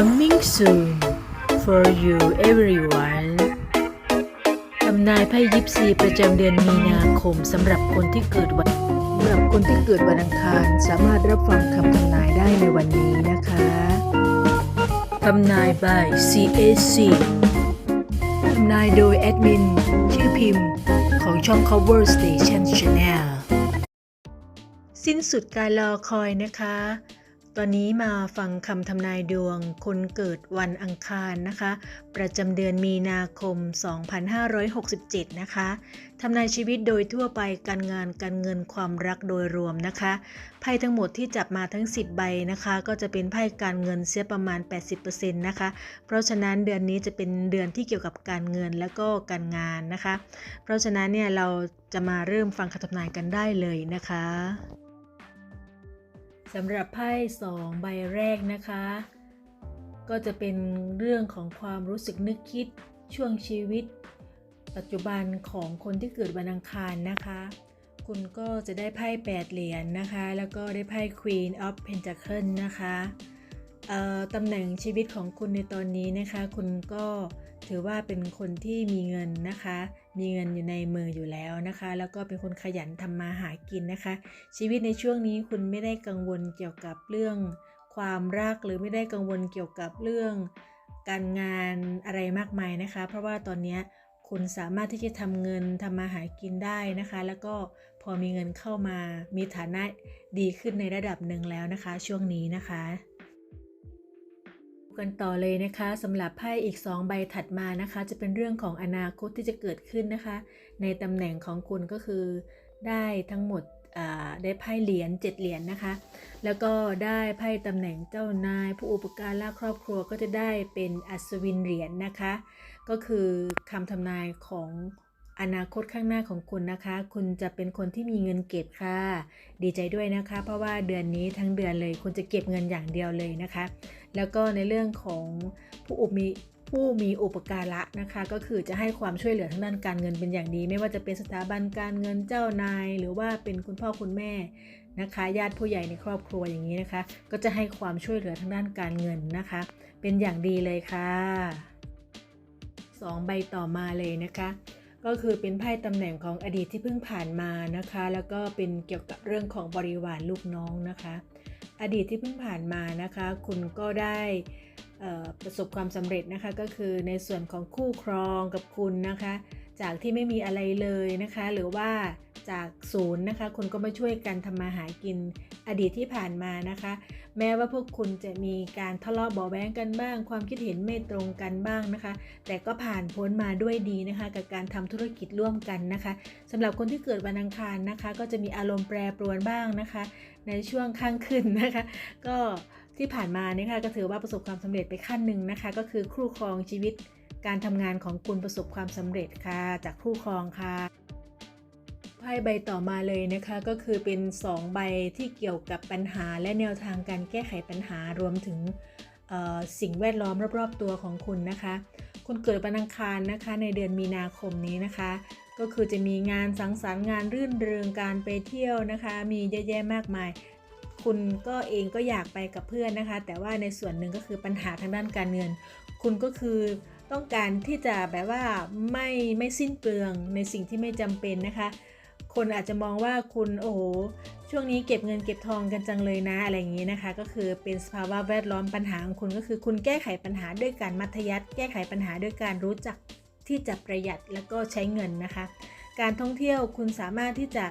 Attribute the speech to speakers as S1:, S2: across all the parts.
S1: coming soon for you everyone ทำนายไพ่ยิปซีประจำเดือนมีนาคมสำหรับคนที่เกิดวันสำหรับคนที่เกิดวันอังคารสามารถรับฟังคำทำนายได้ในวันนี้นะคะทำนาย by CSC ทำนายโดยแอดมิน ชื่อพิมพ์ ของช่อง Cover Station Channel สิ้นสุดการรอคอยนะคะ ตอนนี้มาฟังคำทำนายดวงคนเกิดวันอังคารนะคะ ประจำเดือนมีนาคม 2567 นะคะทำนายชีวิตโดยทั่วไปการงานการเงินความรักโดยรวมนะคะ ไพ่ทั้งหมดที่จับมาทั้ง 10 ใบนะคะ ก็จะเป็นไพ่การเงินเสียประมาณ 80%นะคะ เพราะฉะนั้นเดือนนี้จะเป็นเดือนที่เกี่ยวกับการเงินและก็การงานนะคะ เพราะฉะนั้นเนี่ยเราจะมาเริ่มฟังคำทำนายกันได้เลยนะคะ สำหรับไพ่สองใบแรกนะคะ ก็จะเป็นเรื่องของความรู้สึกนึกคิดช่วงชีวิต ปัจจุบันของคนที่เกิดวันอังคารนะคะ คุณก็จะได้ไพ่8เหรียญนนะคะ แล้วก็ได้ไพ่ Queen of Pentacle นะคะตำแหน่งชีวิตของคุณในตอนนี้นะคะ คุณก็ ถือว่าเป็นคนที่มีเงินนะคะ มีเงินอยู่ในมืออยู่แล้วนะคะ แล้วก็เป็นคนขยันทำมาหากินนะคะ ชีวิตในช่วงนี้คุณไม่ได้กังวลเกี่ยวกับเรื่อง ความรักหรือไม่ได้กังวลเกี่ยวกับเรื่อง การงานอะไรมากมายนะคะ เพราะว่าตอนนี้คุณสามารถที่จะทำเงินทำมาหากินได้นะคะ แล้วก็พอมีเงินเข้ามามีฐานะดีขึ้นในระดับหนึ่งแล้วนะคะ ช่วงนี้นะคะ กันต่อเลยนะคะสำหรับไพ่อีก 2 ใบถัดมานะคะ จะเป็นเรื่องของอนาคตที่จะเกิดขึ้นนะคะ ในตำแหน่งของคุณก็คือได้ทั้งหมดได้ไพ่เหรียญ7เหรียญนะคะ แล้วก็ได้ไพ่ตำแหน่งเจ้านาย ผู้อุปการะครอบครัวก็จะได้เป็นอัศวินเหรียญนะคะ ก็คือคำทำนายของ อนาคตข้างหน้าของคุณนะคะ คุณจะเป็นคนที่มีเงินเก็บค่ะ ดีใจด้วยนะคะ เพราะว่าเดือนนี้ทั้งเดือนเลย คุณจะเก็บเงินอย่างเดียวเลยนะคะ แล้วก็ในเรื่องของผู้อุปมีผู้มีอุปการะนะคะ ก็คือจะให้ความช่วยเหลือทางด้านการเงินเป็นอย่างดีไม่ว่าจะเป็นสถาบันการเงินเจ้านาย หรือว่าเป็นคุณพ่อคุณแม่นะคะ ญาติผู้ใหญ่ในครอบครัวอย่างนี้นะคะ ก็จะให้ความช่วยเหลือทางด้านการเงินนะคะ เป็นอย่างดีเลยค่ะสองใบต่อมาเลยนะคะ ก็คือเป็นไพ่ตำแหน่งของอดีตที่เพิ่งผ่านมานะคะ แล้วก็เป็นเกี่ยวกับเรื่องของบริวารลูกน้องนะคะ อดีตที่เพิ่งผ่านมานะคะ คุณก็ได้ประสบความสำเร็จนะคะ ก็คือในส่วนของคู่ครองกับคุณนะคะ จากที่ไม่มีอะไรเลยนะคะ หรือว่าจากศูนย์นะคะ คุณก็มาช่วยกันทำมาหากินอดีตที่ผ่านมานะคะ แม้ว่าพวกคุณจะมีการทะเลาะเบาะแว้งกันบ้าง ความคิดเห็นไม่ตรงกันบ้างนะคะ แต่ก็ผ่านพ้นมาด้วยดีนะคะ กับการทำธุรกิจร่วมกันนะคะสำหรับคนที่เกิดวันอังคารนะคะ ก็จะมีอารมณ์แปรปรวนบ้างนะคะ ในช่วงข้างขึ้นนะคะ ก็ที่ผ่านมาเนี่ยค่ะก็ถือว่าประสบความสำเร็จไปขั้นหนึ่งนะคะ ก็คือคู่ครองชีวิตการทำงานของคุณประสบความสำเร็จค่ะ จากคู่ครองค่ะ ไพ่ใบต่อมาเลยนะคะก็คือเป็น 2 ใบที่เกี่ยวกับปัญหาและแนวทางการแก้ไขปัญหารวมถึงสิ่งแวดล้อมรอบๆตัวของคุณนะคะ คุณเกิดวันอังคารนะคะในเดือนมีนาคมนี้นะคะ ก็คือจะมีงานสังสรรค์งานรื่นเริงการไปเที่ยวนะคะ มีเยอะแยะมากมาย คุณก็เองก็อยากไปกับเพื่อนนะคะ แต่ว่าในส่วนหนึ่งก็คือปัญหาทางด้านการเงิน คุณก็คือต้องการที่จะแบบว่าไม่ไม่สิ้นเปลืองในสิ่งที่ไม่จำเป็นนะคะ คนอาจจะมองว่าคุณโอ้โหช่วงนี้เก็บเงินเก็บทองกันจังเลยนะอะไรอย่างนี้นะคะ ก็คือเป็นสภาวะแวดล้อมปัญหาของคุณก็คือ คุณแก้ไขปัญหาด้วยการมัธยัติแก้ไขปัญหาด้วยการรู้จักที่จะประหยัดแล้วก็ใช้เงินนะคะ การท่องเที่ยวคุณสามารถที่จะ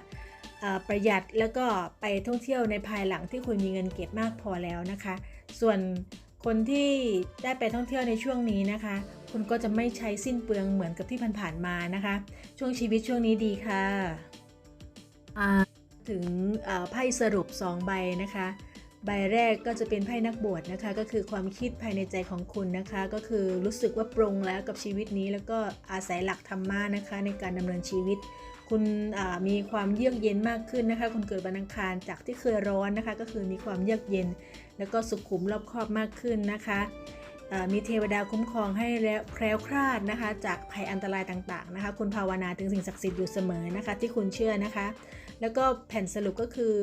S1: ประหยัดแล้วก็ไปท่องเที่ยวในภายหลังที่คุณมีเงินเก็บมากพอแล้วนะคะ ส่วนคนที่ได้ไปท่องเที่ยวในช่วงนี้นะคะ คุณก็จะไม่ใช้สิ้นเปลืองเหมือนกับที่ผ่านๆมานะคะ ช่วงชีวิตช่วงนี้ดีค่ะ อ่าถึงไพ่สรุป 2 ใบนะคะ ใบแรกก็จะเป็นไพ่นักบวชนะคะ ก็คือความคิดภายในใจของคุณนะคะ ก็คือรู้สึกว่าปรงแล้วกับชีวิตนี้ แล้วก็อาศัยหลักธรรมะนะคะ ในการดำเนินชีวิต คุณมีความเยือกเย็นมากขึ้นนะคะ คุณเกิดวันอังคารจากที่เคยร้อนนะคะ ก็คือมีความเยือกเย็น แล้วก็สุขุมรอบคอบมากขึ้นนะคะมีเทวดาคุ้มครองให้แล้วแคล้วคลาดนะคะ จากภัยอันตรายต่างๆนะคะ คุณภาวนาถึงสิ่งศักดิ์สิทธิ์อยู่เสมอนะคะ ที่คุณเชื่อนะคะ แล้วก็แผ่นสรุปก็คือ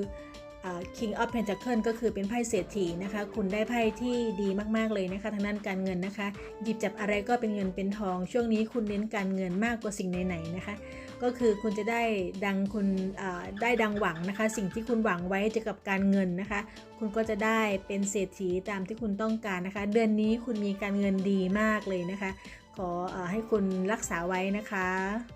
S1: King of Pentacle ก็คือเป็นไพ่เศรษฐีนะคะ คุณได้ไพ่ที่ดีมากๆเลยนะคะทางด้านการเงินนะคะ หยิบจับอะไรก็เป็นเงินเป็นทอง ช่วงนี้คุณเน้นการเงินมากกว่าสิ่งไหนๆนะคะ ก็คือคุณจะได้ดังคุณได้ดังหวังนะคะ สิ่งที่คุณหวังไว้เกี่ยวกับการเงินนะคะ คุณก็จะได้เป็นเศรษฐีตามที่คุณต้องการนะคะ เดือนนี้คุณมีการเงินดีมากเลยนะคะ ขออให้คุณรักษาไว้นะคะ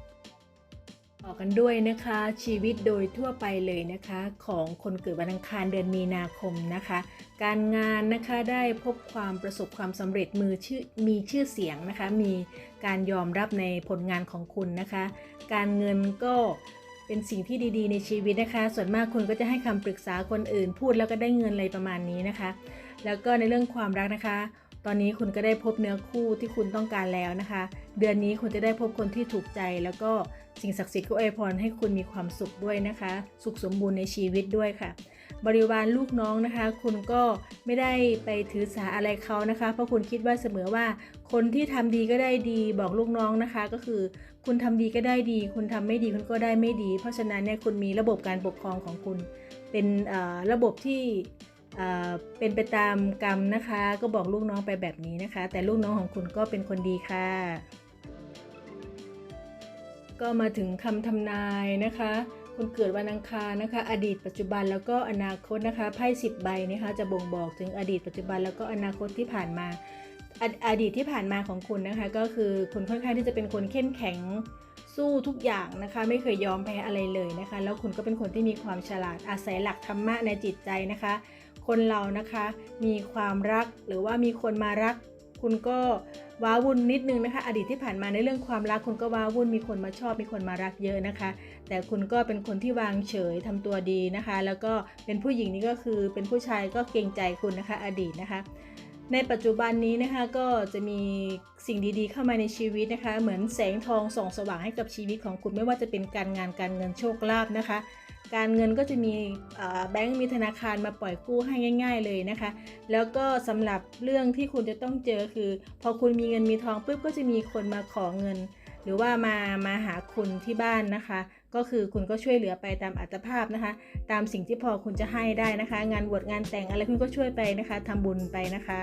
S1: ต่อกันด้วยนะคะชีวิตโดยทั่วไปเลยนะคะ ของคนเกิดวันอังคารเดือนมีนาคมนะคะ การงานนะคะได้พบความประสบความสำเร็จมือชื่อมีชื่อเสียงนะคะ มีการยอมรับในผลงานของคุณนะคะ การเงินก็เป็นสิ่งที่ดีๆ ในชีวิตนะคะ ส่วนมากคุณก็จะให้คำปรึกษาคนอื่น พูดแล้วก็ได้เงินอะไรประมาณนี้นะคะ แล้วก็ในเรื่องความรักนะคะ ตอนนี้คุณก็ได้พบเนื้อคู่ที่คุณต้องการแล้วนะคะ เดือนนี้คุณจะได้พบคนที่ถูกใจ แล้วก็สิ่งศักดิ์สิทธิ์ก็อวยพรให้คุณมีความสุขด้วยนะคะ สุขสมบูรณ์ในชีวิตด้วยค่ะ บริวารลูกน้องนะคะ คุณก็ไม่ได้ไปถือสาอะไรเขานะคะ เพราะคุณคิดว่าเสมอว่า คนที่ทำดีก็ได้ดี บอกลูกน้องนะคะ ก็คือ คุณทำดีก็ได้ดี คุณทำไม่ดีคุณก็ได้ไม่ดี เพราะฉะนั้นเนี่ยคุณมีระบบการปกครองของคุณ เป็นระบบที่ เป็นไปตามกรรมนะคะ ก็บอกลูกน้องไปแบบนี้นะคะ แต่ลูกน้องของคุณก็เป็นคนดีค่ะ ก็มาถึงคำทำนายนะคะ คุณเกิดวันอังคารนะคะ อดีตปัจจุบันแล้วก็อนาคตนะคะไพ่สิบใบนะคะจะบ่งบอกถึงอดีตปัจจุบันแล้วก็อนาคตที่ผ่านมาออดีตที่ผ่านมาของคุณนะคะ ก็คือคุณค่อนข้างที่จะเป็นคนเข้มแข็งสู้ทุกอย่างนะคะ ไม่เคยยอมแพ้อะไรเลยนะคะ แล้วคุณก็เป็นคนที่มีความฉลาดอาศัยหลักธรรมะในจิตใจนะคะ คนเรานะคะ มีความรักหรือว่ามีคนมารัก คุณก็ว้าวุ่นนิดนึงนะคะ อดีตที่ผ่านมาในเรื่องความรักคุณก็ว้าวุ่นมีคนมาชอบ มีคนมารักเยอะนะคะ แต่คุณก็เป็นคนที่วางเฉยทำตัวดีนะคะ แล้วก็เป็นผู้หญิงนี่ก็คือเป็นผู้ชายก็เกรงใจคุณนะคะ อดีตนะคะในปัจจุบันนี้นะคะก็จะมีสิ่งดีๆเข้ามาในชีวิตนะคะ เหมือนแสงทองส่องสว่างให้กับชีวิตของคุณไม่ว่าจะเป็นการงานการเงินโชคลาภนะคะ การเงินก็จะมีแบงก์มีธนาคารมาปล่อยกู้ให้ง่าย ๆ เลยนะคะ แล้วก็สำหรับเรื่องที่คุณจะต้องเจอคือ พอคุณมีเงินมีทองปุ๊บก็จะมีคนมาขอเงิน หรือว่ามามาหาคุณที่บ้านนะคะ ก็คือคุณก็ช่วยเหลือไปตามอัตภาพนะคะ ตามสิ่งที่พอคุณจะให้ได้นะคะ งานบวชงานแต่งอะไรคุณก็ช่วยไปนะคะทำบุญไปนะคะ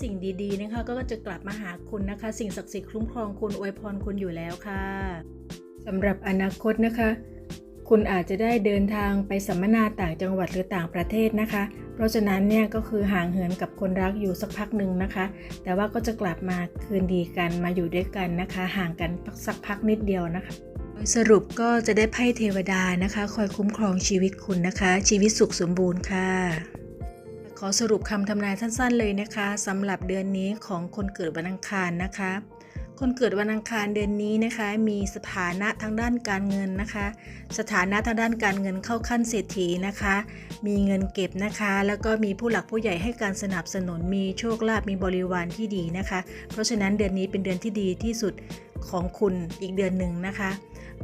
S1: สิ่งดีๆนะคะก็จะกลับมาหาคุณนะคะ สิ่งศักดิ์สิทธิ์คุ้มครองคุณอวยพรคุณอยู่แล้วค่ะสำหรับอนาคตนะคะ คุณอาจจะได้เดินทางไปสัมมนาต่างจังหวัดหรือต่างประเทศนะคะ เพราะฉะนั้นเนี่ยก็คือห่างเหินกับคนรักอยู่สักพักหนึ่งนะคะ แต่ว่าก็จะกลับมาคืนดีกันมาอยู่ด้วยกันนะคะ ห่างกันสักพักนิดเดียวนะคะโดยสรุปก็จะได้ไพ่เทวดานะคะ คอยคุ้มครองชีวิตคุณนะคะ ชีวิตสุขสมบูรณ์ค่ะ ขอสรุปคำทำนายสั้นๆเลยนะคะสำหรับเดือนนี้ของคนเกิดวันอังคารนะคะ คนเกิดวันอังคารเดือนนี้นะคะ มีสถานะทางด้านการเงินนะคะ สถานะทางด้านการเงินเข้าขั้นเศรษฐีนะคะ มีเงินเก็บนะคะ แล้วก็มีผู้หลักผู้ใหญ่ให้การสนับสนุนมีโชคลาภมีบริวารที่ดีนะคะ เพราะฉะนั้นเดือนนี้เป็นเดือนที่ดีที่สุดของคุณอีกเดือนหนึ่งนะคะ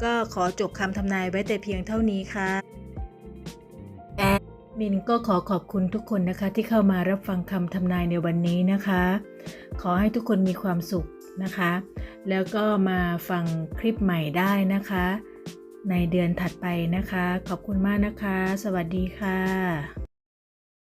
S1: ก็ขอจบคำทำนายไว้แต่เพียงเท่านี้ค่ะมินก็ขอขอบคุณทุกคนนะคะที่เข้ามารับฟังคำทำนายในวันนี้นะคะ ขอให้ทุกคนมีความสุข นะคะ แล้วก็มาฟังคลิปใหม่ได้นะคะ ในเดือนถัดไปนะคะ ขอบคุณมากนะคะ สวัสดีค่ะ